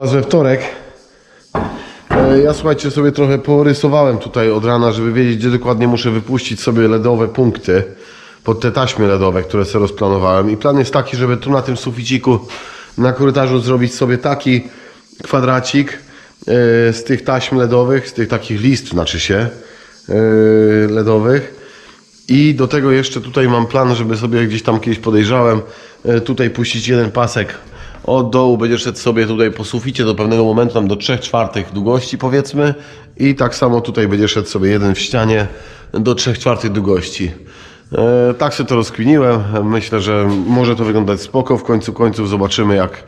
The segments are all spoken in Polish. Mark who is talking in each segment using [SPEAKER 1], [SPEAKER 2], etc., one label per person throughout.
[SPEAKER 1] We wtorek. E, Ja słuchajcie sobie trochę porysowałem tutaj od rana, żeby wiedzieć, gdzie dokładnie muszę wypuścić sobie LEDowe punkty pod te taśmy LEDowe, które sobie rozplanowałem. I plan jest taki, żeby tu na tym suficiku na korytarzu zrobić sobie taki kwadracik e, z tych taśm LEDowych, z tych takich list, znaczy się e, LEDowych. I do tego jeszcze tutaj mam plan, żeby sobie gdzieś tam kiedyś podejrzałem, tutaj puścić jeden pasek od dołu, będzie szedł sobie tutaj po suficie do pewnego momentu, tam do 3 czwartych długości powiedzmy i tak samo tutaj będzie szedł sobie jeden w ścianie do 3 czwartych długości. E, tak sobie to rozkminiłem, myślę, że może to wyglądać spoko, w końcu końców zobaczymy jak,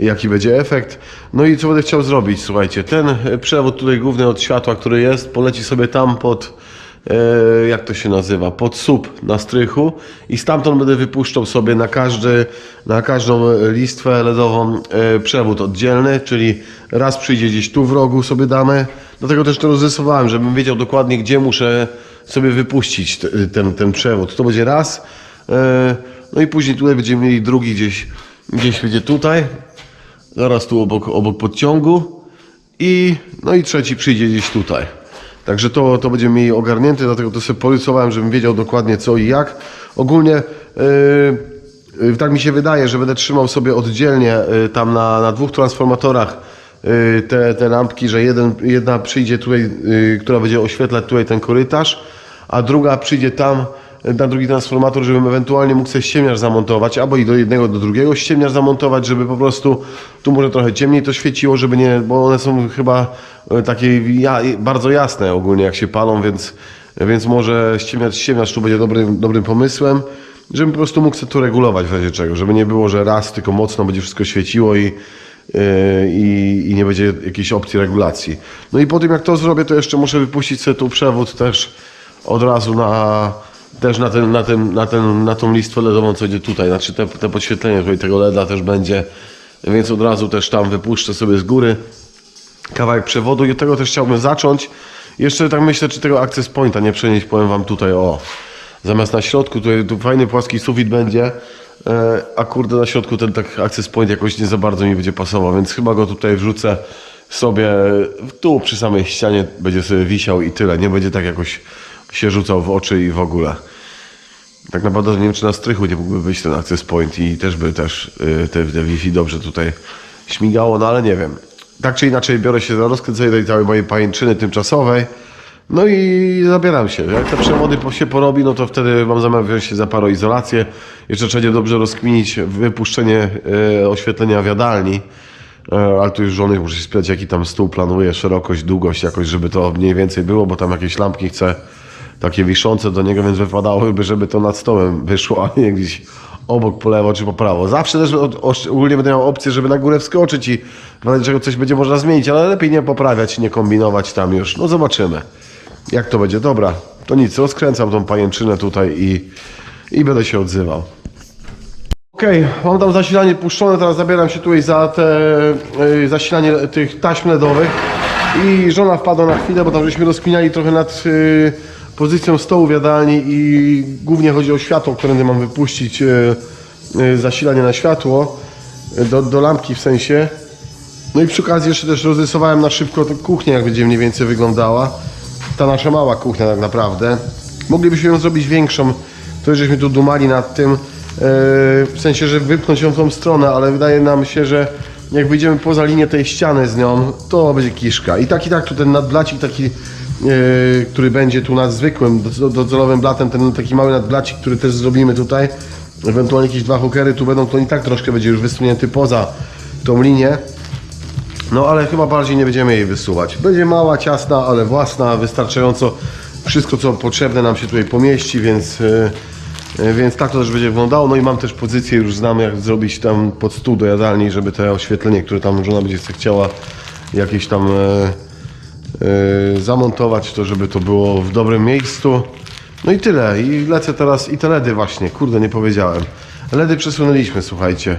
[SPEAKER 1] jaki będzie efekt. No i co będę chciał zrobić, słuchajcie, ten przewód tutaj główny od światła, który jest, poleci sobie tam pod jak to się nazywa, pod słup na strychu. I stamtąd będę wypuszczał sobie na, każdy, na każdą listwę LEDową e, przewód oddzielny, czyli raz przyjdzie gdzieś tu w rogu sobie damy, dlatego też to rozrysowałem, żebym wiedział dokładnie gdzie muszę sobie wypuścić ten, ten przewód. To będzie raz, e, no i później tutaj będziemy mieli drugi gdzieś, gdzieś będzie tutaj, zaraz tu obok, obok podciągu. I no i trzeci przyjdzie gdzieś tutaj. Także to, to będziemy mieli ogarnięte, dlatego to sobie porysowałem, żebym wiedział dokładnie co i jak. Ogólnie yy, yy, tak mi się wydaje, że będę trzymał sobie oddzielnie yy, tam na, na dwóch transformatorach yy, te, te lampki, że jeden, jedna przyjdzie tutaj, yy, która będzie oświetlać tutaj ten korytarz, a druga przyjdzie tam na drugi transformator, żebym ewentualnie mógł sobie ściemniacz zamontować, albo i do jednego, do drugiego ściemniacz zamontować, żeby po prostu tu może trochę ciemniej to świeciło, żeby nie, bo one są chyba e, takie ja, bardzo jasne ogólnie jak się palą, więc, więc może ściemniacz, ściemniacz tu będzie dobrym, dobrym pomysłem, żebym po prostu mógł to regulować w razie czego, żeby nie było, że raz tylko mocno będzie wszystko świeciło i, yy, i, i nie będzie jakiejś opcji regulacji. No i po tym jak to zrobię, to jeszcze muszę wypuścić sobie tu przewód też od razu na też na, ten, na, ten, na, ten, na tą listwę LEDową, co idzie tutaj, znaczy te, te podświetlenie tutaj tego LEDa też będzie, więc od razu też tam wypuszczę sobie z góry kawałek przewodu. I od tego też chciałbym zacząć. Jeszcze tak myślę, czy tego access pointa nie przenieść, powiem wam tutaj o, zamiast na środku, tutaj tu fajny płaski sufit będzie, e, a kurde na środku ten tak access point jakoś nie za bardzo mi będzie pasował, więc chyba go tutaj wrzucę sobie tu przy samej ścianie, będzie sobie wisiał i tyle, nie będzie tak jakoś się rzucał w oczy i w ogóle. Tak naprawdę nie wiem, czy na strychu nie mógłby być ten access point i też by też y, te, te Wi-Fi dobrze tutaj śmigało, no ale nie wiem. Tak czy inaczej biorę się za rozkręcenie tej całej mojej pajęczyny tymczasowej. No i zabieram się. Jak te przewody się porobi, no to wtedy mam zamiar wziąć się za paroizolację. Jeszcze trzeba dobrze rozkminić wypuszczenie y, oświetlenia w jadalni. E, Ale tu już żony muszę się spytać, jaki tam stół planuje, szerokość, długość, jakoś, żeby to mniej więcej było, bo tam jakieś lampki chcę takie wiszące do niego, więc wypadałoby, żeby to nad stołem wyszło, a nie gdzieś obok po lewo czy po prawo. Zawsze też ogólnie będę miał opcję, żeby na górę wskoczyć i w czego coś będzie można zmienić, ale lepiej nie poprawiać, nie kombinować tam już. No zobaczymy, jak to będzie. Dobra, to nic, rozkręcam tą pajęczynę tutaj i, i będę się odzywał. Okej, mam tam zasilanie puszczone, teraz zabieram się tutaj za te y, zasilanie tych taśm LEDowych i żona wpadła na chwilę, bo tam żeśmy rozkminiali trochę nad y, pozycją stołu w jadalni i głównie chodzi o światło, które mam wypuścić, y, y, zasilanie na światło, y, do, do lampki w sensie. No i przy okazji jeszcze też rozrysowałem na szybko kuchnię, jak będzie mniej więcej wyglądała. Ta nasza mała kuchnia tak naprawdę. Moglibyśmy ją zrobić większą, to żeśmy tu dumali nad tym, e, w sensie, że wypchnąć ją w tą stronę, ale wydaje nam się, że jak wyjdziemy poza linię tej ściany z nią, to będzie kiszka. I tak i tak tu ten nadblacik taki, e, który będzie tu nad zwykłym, do- docelowym blatem, ten taki mały nadblacik, który też zrobimy tutaj, ewentualnie jakieś dwa hokery tu będą, to i tak troszkę będzie już wysunięty poza tą linię. No ale chyba bardziej nie będziemy jej wysuwać. Będzie mała, ciasna, ale własna, wystarczająco wszystko co potrzebne nam się tutaj pomieści, więc, yy, yy, więc tak to też będzie wyglądało. No i mam też pozycję, już znam jak zrobić tam pod stół do jadalni, żeby te oświetlenie, które tam żona będzie chciała jakieś tam zamontować, to żeby to było w dobrym miejscu. No i tyle. I lecę teraz i te LEDy właśnie, kurde nie powiedziałem. LEDy przesunęliśmy, słuchajcie.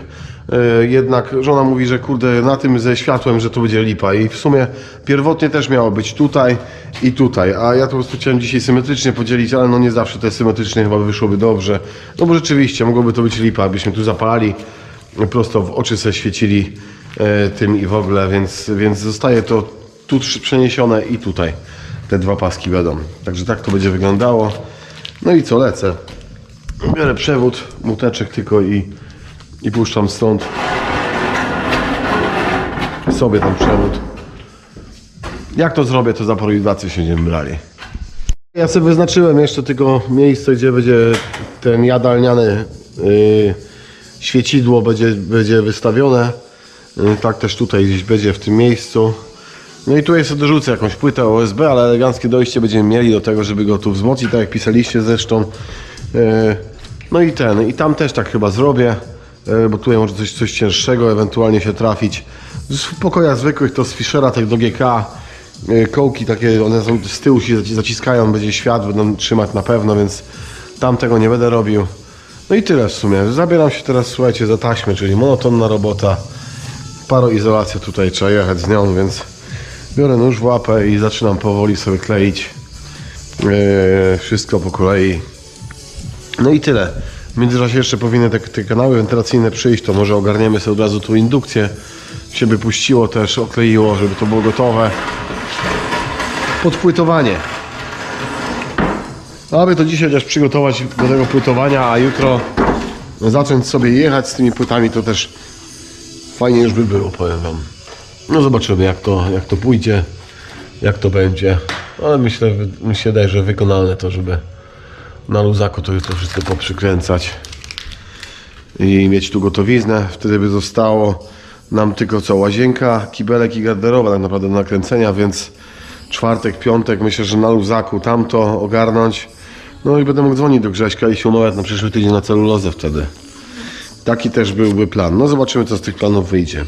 [SPEAKER 1] Yy, jednak żona mówi, że kurde na tym ze światłem, że to będzie lipa i w sumie pierwotnie też miało być tutaj i tutaj, a ja to po prostu chciałem dzisiaj symetrycznie podzielić, ale no nie zawsze te symetrycznie chyba wyszłoby dobrze. No bo rzeczywiście mogłoby to być lipa, abyśmy tu zapalali, prosto w oczy se świecili e, tym i w ogóle, więc, więc zostaje to tu przeniesione i tutaj te dwa paski będą. Także tak to będzie wyglądało. No i co, lecę. Biorę przewód, muteczek tylko i, i puszczam stąd sobie ten przewód. Jak to zrobię, to za porywację się będziemy brali. Ja sobie wyznaczyłem jeszcze tylko miejsce, gdzie będzie ten jadalniany yy, świecidło będzie, będzie wystawione. Yy, tak też tutaj gdzieś będzie w tym miejscu. No i tu sobie dorzucę jakąś płytę OSB, ale eleganckie dojście będziemy mieli do tego, żeby go tu wzmocnić, tak jak pisaliście zresztą. Yy, no i ten, i tam też tak chyba zrobię, yy, bo tutaj może coś, coś cięższego ewentualnie się trafić. Z pokojach zwykłych to z Fischera, tak do GK, yy, kołki takie, one są z tyłu się zaci- zaciskają, będzie świat, będą trzymać na pewno, więc tam tego nie będę robił. No i tyle w sumie. Zabieram się teraz, słuchajcie, za taśmę, czyli monotonna robota. Paroizolacja tutaj, trzeba jechać z nią, więc biorę nóż w łapę i zaczynam powoli sobie kleić yy, wszystko po kolei. No i tyle. W międzyczasie jeszcze powinny te, te kanały wentylacyjne przyjść, to może ogarniemy sobie od razu tu indukcję. Się by puściło też, okleiło, żeby to było gotowe. Podpłytowanie. Aby to dzisiaj też przygotować do tego płytowania, a jutro zacząć sobie jechać z tymi płytami, to też fajnie już by było, powiem Wam. No zobaczymy jak to, jak to pójdzie, jak to będzie. Ale myślę, mi się wydaje, że wykonalne to, żeby na luzaku to jutro wszystko poprzykręcać i mieć tu gotowiznę. Wtedy by zostało nam tylko co łazienka, kibelek i garderoba tak naprawdę do nakręcenia, więc czwartek, piątek myślę, że na luzaku tamto ogarnąć. No i będę mógł dzwonić do Grześka i się umawiać na przyszły tydzień na celulozę wtedy. Taki też byłby plan. No zobaczymy co z tych planów wyjdzie.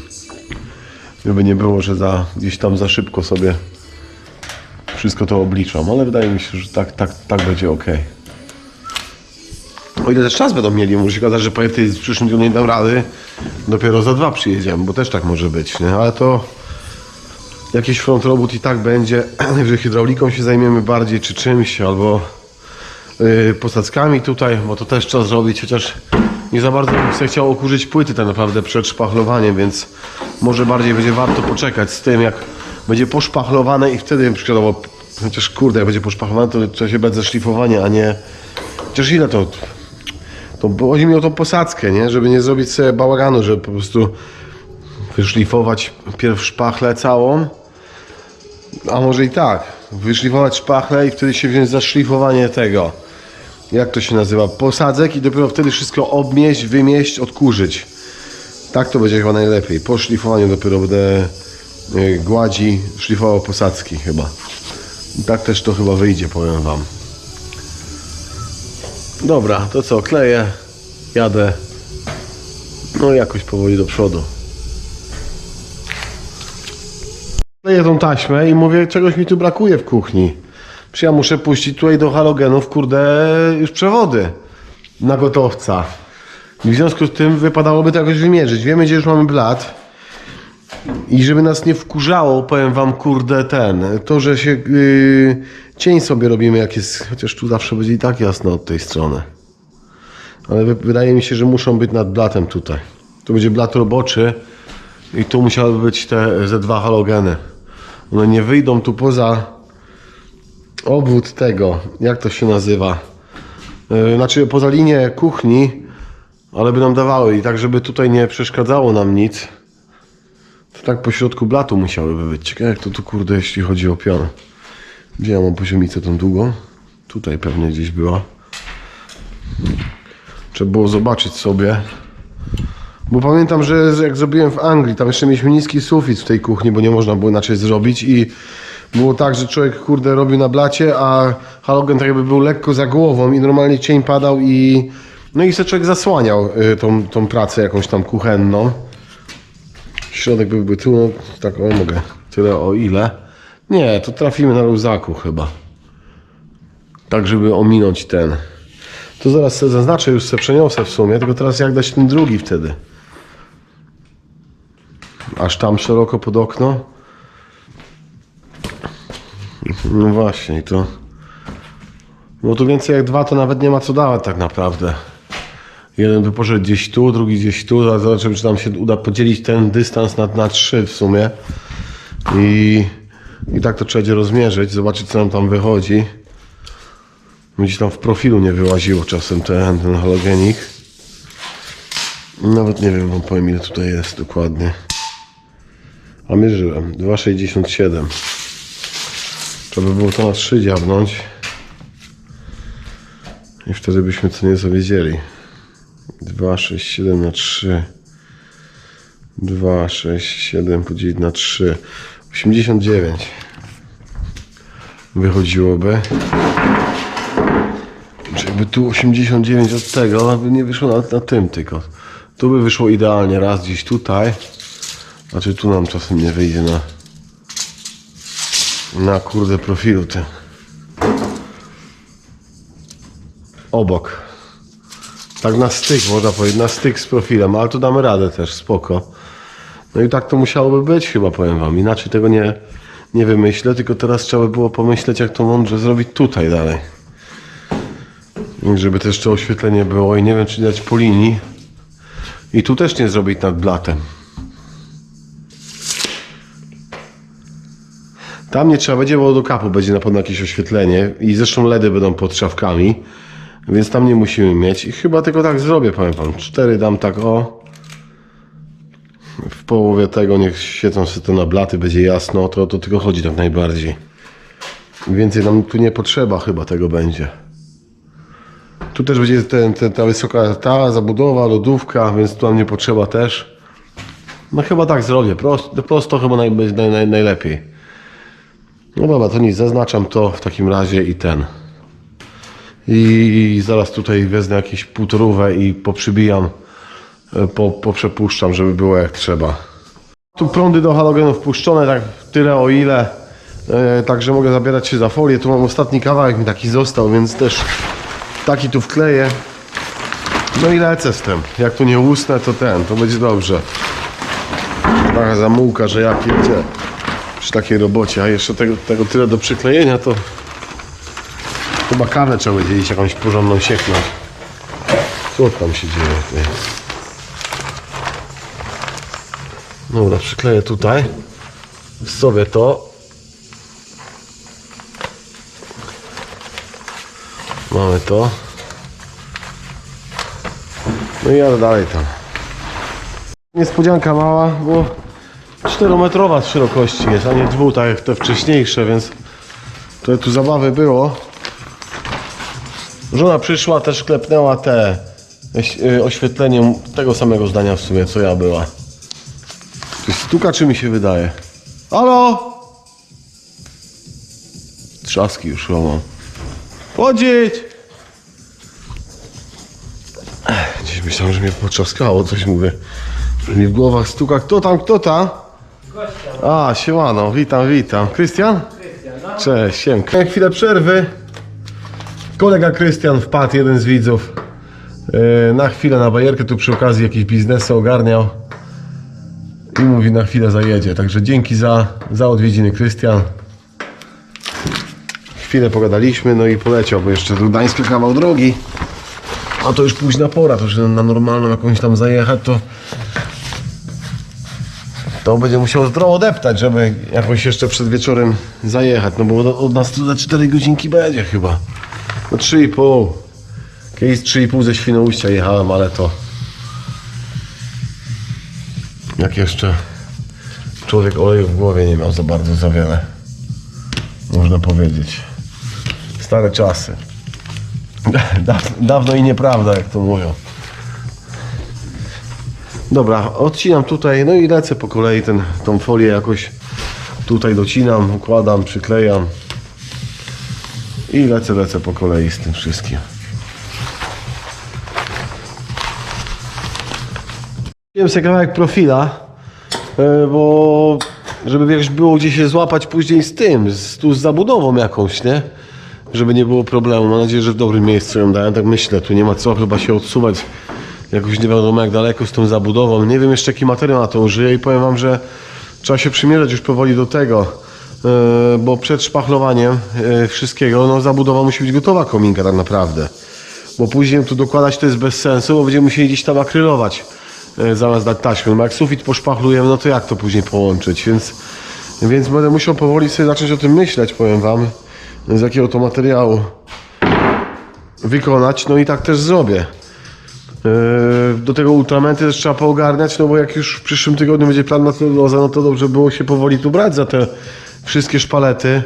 [SPEAKER 1] Żeby nie było, że za, gdzieś tam za szybko sobie wszystko to obliczam, ale wydaje mi się, że tak, tak, tak będzie ok. O ile też czas będą mieli, może się okazać, że powiem, ty w przyszłym tygodniu nie dam rady, dopiero za dwa przyjedziemy, bo też tak może być, nie? Ale to jakiś front robót i tak będzie, że hydrauliką się zajmiemy bardziej, czy czymś, albo yy, posadzkami tutaj, bo to też trzeba zrobić, chociaż nie za bardzo bym chciał okurzyć płyty tak naprawdę przed szpachlowaniem, więc może bardziej będzie warto poczekać z tym, jak będzie poszpachlowane i wtedy przykładowo, chociaż kurde, jak będzie poszpachlowane, to trzeba się bać za szlifowanie, a nie... Chociaż ile to... To chodzi mi o tą posadzkę, nie? Żeby nie zrobić sobie bałaganu, żeby po prostu wyszlifować pierw szpachlę całą, a może i tak, wyszlifować szpachlę i wtedy się wziąć za szlifowanie tego, jak to się nazywa, posadzek i dopiero wtedy wszystko obmieść, wymieść, odkurzyć. Tak to będzie chyba najlepiej. Po szlifowaniu dopiero będę y, gładzi szlifował posadzki chyba. Tak też to chyba wyjdzie, powiem wam. Dobra, to co, kleję, jadę. No jakoś powoli do przodu. Kleję tą taśmę i mówię, czegoś mi tu brakuje w kuchni. Czy ja muszę puścić tutaj do halogenów, kurde, już przewody na gotowca. I w związku z tym wypadałoby to jakoś wymierzyć. Wiemy, gdzie już mamy blat. I żeby nas nie wkurzało, powiem wam, kurde, ten, to, że się yy, cień sobie robimy, jak jest, chociaż tu zawsze będzie i tak jasno od tej strony. Ale wy- wydaje mi się, że muszą być nad blatem tutaj. Tu będzie blat roboczy i tu musiały być te ze dwa halogeny. One nie wyjdą tu poza obwód tego, jak to się nazywa? Yy, znaczy poza linię kuchni, ale by nam dawały i tak, żeby tutaj nie przeszkadzało nam nic. To tak po środku blatu musiałyby być. Ciekawe jak to tu kurde, jeśli chodzi o pion. Gdzie ja mam poziomicę tą długą? Tutaj pewnie gdzieś była. Trzeba było zobaczyć sobie. Bo pamiętam, że jak zrobiłem w Anglii, tam jeszcze mieliśmy niski sufit w tej kuchni, bo nie można było inaczej zrobić i było tak, że człowiek kurde robił na blacie, a halogen tak jakby był lekko za głową i normalnie cień padał i no i człowiek zasłaniał y, tą, tą pracę jakąś tam kuchenną. Środek byłby tu, no tak o mogę, tyle o ile. Nie, to trafimy na luzaku chyba. Tak, żeby ominąć ten. To zaraz sobie zaznaczę, już sobie przeniosę w sumie, tylko teraz jak dać ten drugi wtedy. Aż tam szeroko pod okno. No właśnie, to... Bo tu więcej jak dwa to nawet nie ma co dawać tak naprawdę. Jeden by poszedł gdzieś tu, drugi gdzieś tu, zobaczymy, czy nam się uda podzielić ten dystans na, na trzy w sumie. I, I tak to trzeba będzie rozmierzyć, zobaczyć co nam tam wychodzi. Będzie tam w profilu nie wyłaziło czasem ten, ten halogenik. Nawet nie wiem wam powiem ile tutaj jest dokładnie. A mierzyłem 2,67. Trzeba by było to na 3 dziabnąć. I wtedy byśmy co nieco wiedzieli. 2, 6, 7 na 3. 2, 6, 7 podzielić na 3. 89. Wychodziłoby. Czy jakby tu 89 od tego, aby nie wyszło na, na tym tylko. Tu by wyszło idealnie raz gdzieś tutaj. A czy tu nam czasem nie wyjdzie na na kurde profilu tym. Obok. Tak na styk można powiedzieć, na styk z profilem, ale tu damy radę też, spoko. No i tak to musiałoby być chyba, powiem wam. Inaczej tego nie, nie wymyślę, tylko teraz trzeba by było pomyśleć, jak to mądrze zrobić tutaj dalej. Żeby też to oświetlenie było i nie wiem, czy dać po linii. I tu też nie zrobić nad blatem. Tam nie trzeba będzie, bo do kapu będzie na pewno jakieś oświetlenie i zresztą LEDy będą pod szafkami, więc tam nie musimy mieć. I chyba tylko tak zrobię, powiem wam. Cztery dam tak o. W połowie tego niech świecą sobie te na blaty, będzie jasno, to, to tylko chodzi tak najbardziej. Więcej nam tu nie potrzeba chyba tego będzie. Tu też będzie ten, ten, ta wysoka ta zabudowa, lodówka, więc tu nam nie potrzeba też. No chyba tak zrobię, prosto, prosto chyba naj, naj, naj, najlepiej. No dobra, to nic, zaznaczam to w takim razie i ten. I zaraz tutaj wezmę jakieś półtorówę i poprzybijam, e, po, poprzepuszczam, żeby było jak trzeba. Tu prądy do halogenów puszczone, tak tyle o ile. E, także mogę zabierać się za folię. Tu mam ostatni kawałek mi taki został, więc też taki tu wkleję. No i lecę z tym. Jak tu nie usnę, to ten, to będzie dobrze. Taka zamułka, że jak jedzie przy takiej robocie, a jeszcze tego, tego tyle do przyklejenia, to chyba kawę trzeba będzie jakąś porządną sieknąć. Co tam się dzieje? Ty? Dobra, przykleję tutaj. Sobie to. Mamy to. No i jadę dalej tam. Niespodzianka mała, bo 4-metrowa z szerokości jest, a nie dwu, tak jak te wcześniejsze, więc to tu zabawy było. Żona przyszła, też klepnęła te y, oświetleniem tego samego zdania w sumie, co ja była. Jest stuka, czy mi się wydaje? Halo? Trzaski już chyba mam. Chodzić! Gdzieś myślałem, że mnie potrzaskało, coś mówię. Że mi w głowach stuka. Kto tam, kto tam? A, siemano, witam, witam. Krystian? Cześć, siemka. Chwilę przerwy. Kolega Krystian wpadł, jeden z widzów. Yy, Na chwilę na bajerkę, tu przy okazji jakieś biznesy ogarniał. I mówi, na chwilę zajedzie. Także dzięki za, za odwiedziny, Krystian. Chwilę pogadaliśmy, no i poleciał, bo jeszcze do kawał drogi. A to już późna pora, to już na normalną jakąś tam zajechać, to to będzie musiał zdrowo deptać, żeby jakoś jeszcze przed wieczorem zajechać. No bo od- od nas tu za 4 godzinki będzie chyba. No 3,5. Kiedyś 3,5 ze Świnoujścia jechałem, ale to... Jak jeszcze człowiek oleju w głowie nie miał za bardzo za wiele. Można powiedzieć. Stare czasy. Daw- Dawno i nieprawda, jak to mówią. Dobra, odcinam tutaj, no i lecę po kolei ten, tą folię jakoś tutaj docinam, układam, przyklejam i lecę, lecę po kolei z tym wszystkim. Wziąłem sobie kawałek profila, e, bo żeby wiesz, było gdzie się złapać później z tym, z, tu z zabudową jakąś, nie? Żeby nie było problemu. Mam nadzieję, że w dobrym miejscu ją dałem, tak myślę. Tu nie ma co chyba się odsuwać jakoś nie wiadomo jak daleko z tą zabudową. Nie wiem jeszcze jaki materiał na to użyję i powiem wam, że trzeba się przymierzać już powoli do tego, bo przed szpachlowaniem e, wszystkiego, no zabudowa musi być gotowa kominka tak naprawdę. bo później tu dokładać to jest bez sensu, bo będziemy musieli gdzieś tam akrylować e, zamiast dać taśmę. No jak sufit poszpachlujemy, no to jak to później połączyć, więc, więc będę musiał powoli sobie zacząć o tym myśleć, powiem wam, z jakiego to materiału wykonać, no i tak też zrobię. Do tego ultramenty też trzeba poogarniać, no bo jak już w przyszłym tygodniu będzie plan na celuloza, no to dobrze było się powoli tu brać za te wszystkie szpalety,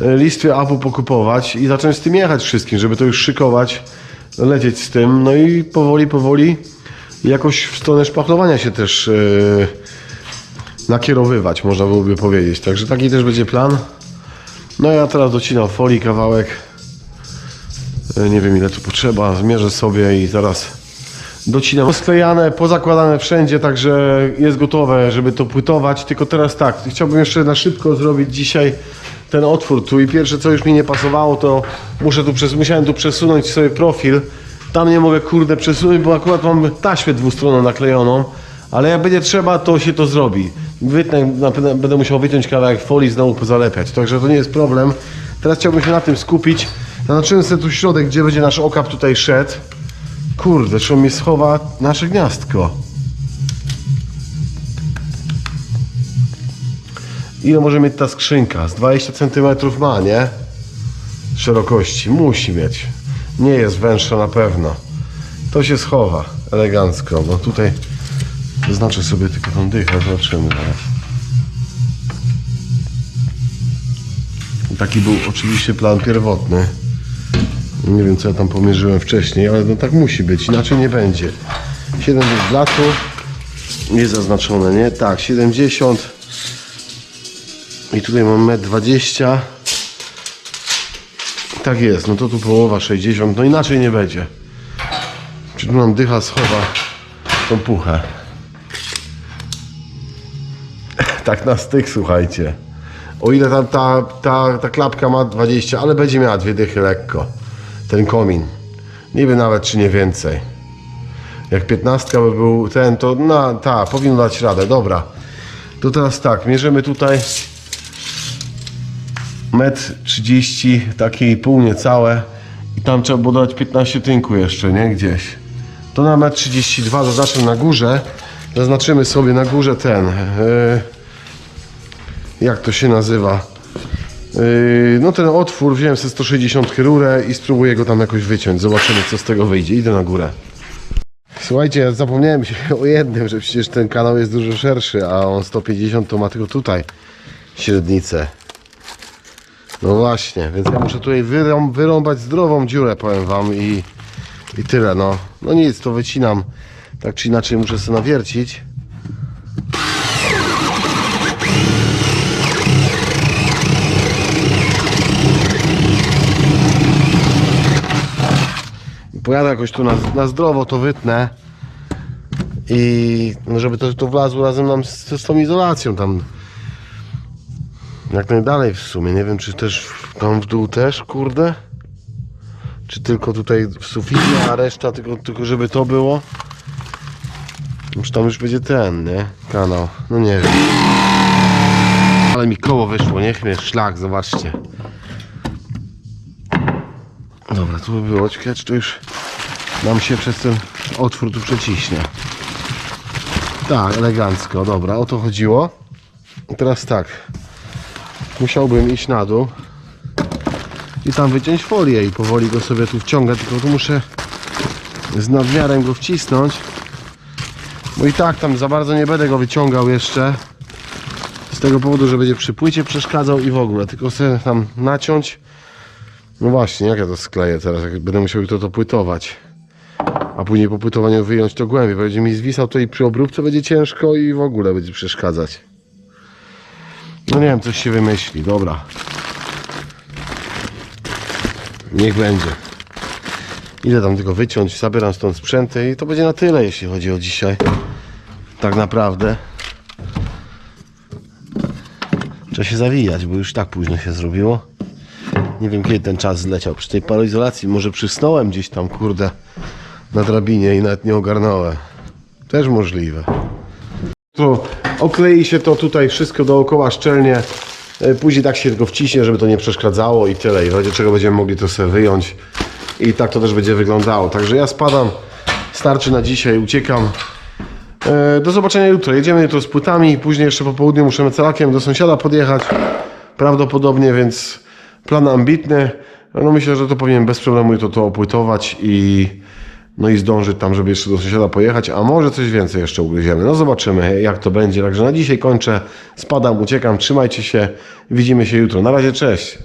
[SPEAKER 1] yy, listwy apu pokupować i zacząć z tym jechać wszystkim, żeby to już szykować, lecieć z tym, no i powoli, powoli jakoś w stronę szpachlowania się też yy, nakierowywać, można byłoby powiedzieć. Także taki też będzie plan. No ja teraz docinam folii kawałek. E, Nie wiem ile tu potrzeba, zmierzę sobie i zaraz docinam. Sklejane, pozakładane wszędzie, także jest gotowe, żeby to płytować. Tylko teraz tak, chciałbym jeszcze na szybko zrobić dzisiaj ten otwór tu i pierwsze co już mi nie pasowało, to muszę tu przes- musiałem tu przesunąć sobie profil. Tam nie mogę kurde przesunąć, bo akurat mam taśmę dwustronną naklejoną. Ale jak będzie trzeba, to się to zrobi. Wytnę, na będę musiał wyciąć kawałek folii znowu pozalepiać. Także to nie jest problem. Teraz chciałbym się na tym skupić. Zaznaczyłem sobie tu środek, gdzie będzie nasz okap tutaj szedł. Kurde, czy on mi schowa nasze gniazdko. Ile może mieć ta skrzynka? Z 20 cm ma, nie? Szerokości. Musi mieć. Nie jest węższa na pewno. To się schowa elegancko, bo tutaj zaznaczę sobie tylko tą dychę, zobaczymy. Taki był oczywiście plan pierwotny. Nie wiem co ja tam pomierzyłem wcześniej, ale no tak musi być, inaczej nie będzie. 7 jest blatu, jest zaznaczone, nie? Tak, 70. I tutaj mam 1,20 m. Tak jest, no to tu połowa 60, no inaczej nie będzie. Czy tu nam dycha schowa tą puchę. Tak na styk, słuchajcie. O ile tam ta, ta, ta klapka ma 20, ale będzie miała dwie dychy lekko. Ten komin. Nie wiem nawet, czy nie więcej. Jak 15 by był ten, to na, ta, powinno dać radę. Dobra. To teraz tak, mierzymy tutaj metr 30, takie i pół niecałe. I tam trzeba było dać 15 tynku jeszcze, nie? Gdzieś. To na metr 32 zaznaczę na górze. Zaznaczymy sobie na górze ten. Yy, jak to się nazywa? Yy, no ten otwór, wziąłem sobie 160 rurę i spróbuję go tam jakoś wyciąć. Zobaczymy co z tego wyjdzie. Idę na górę. Słuchajcie, ja zapomniałem się o jednym, że przecież ten kanał jest dużo szerszy, a on 150 to ma tylko tutaj średnicę. No właśnie, więc ja muszę tutaj wyrą, wyrąbać zdrową dziurę, powiem wam i, i tyle, no. No nic, to wycinam. Tak czy inaczej muszę sobie nawiercić. Pojadę jakoś tu na, na zdrowo, to wytnę. I no żeby to, to wlazło razem nam z, z tą izolacją tam. Jak najdalej w sumie. Nie wiem, czy też tam w dół też, kurde. Czy tylko tutaj w suficie, a reszta tylko, tylko żeby to było. Już tam już będzie ten, nie? Kanał. No nie wiem. Ale mi koło wyszło, niech mnie szlak, zobaczcie. Dobra, tu by było, ciekawe czy to już nam się przez ten otwór tu przeciśnie. Tak, elegancko, dobra, o to chodziło. I teraz tak, musiałbym iść na dół i tam wyciąć folię i powoli go sobie tu wciągać, tylko tu muszę z nadmiarem go wcisnąć, bo i tak tam za bardzo nie będę go wyciągał jeszcze, z tego powodu, że będzie przy płycie przeszkadzał i w ogóle, tylko sobie tam naciąć no właśnie, jak ja to skleję teraz, jak będę musiał to, to płytować. A później po płytowaniu wyjąć to głębiej. Będzie mi zwisał to i przy obróbce będzie ciężko i w ogóle będzie przeszkadzać. No nie wiem, coś się wymyśli, dobra. Niech będzie. Idę tam tylko wyciąć, zabieram stąd sprzęty i to będzie na tyle, jeśli chodzi o dzisiaj. Tak naprawdę. Trzeba się zawijać, bo już tak późno się zrobiło. Nie wiem kiedy ten czas zleciał. Przy tej paroizolacji może przysnąłem gdzieś tam, kurde, na drabinie i nawet nie ogarnąłem. Też możliwe. To oklei się to tutaj wszystko dookoła szczelnie. E, Później tak się tylko wciśnie, żeby to nie przeszkadzało i tyle. I w razie czego będziemy mogli to sobie wyjąć I tak to też będzie wyglądało. Także ja spadam, starczy na dzisiaj, uciekam. E, Do zobaczenia jutro. Jedziemy jutro z płytami, później jeszcze po południu musimy celakiem do sąsiada podjechać. Prawdopodobnie, więc plan ambitny. No myślę, że to powinien bez problemu jutro to opłytować i no i zdążyć tam, żeby jeszcze do sąsiada pojechać, a może coś więcej jeszcze ugryziemy. No zobaczymy, jak to będzie. Także na dzisiaj kończę. Spadam, uciekam. Trzymajcie się. Widzimy się jutro. Na razie, cześć.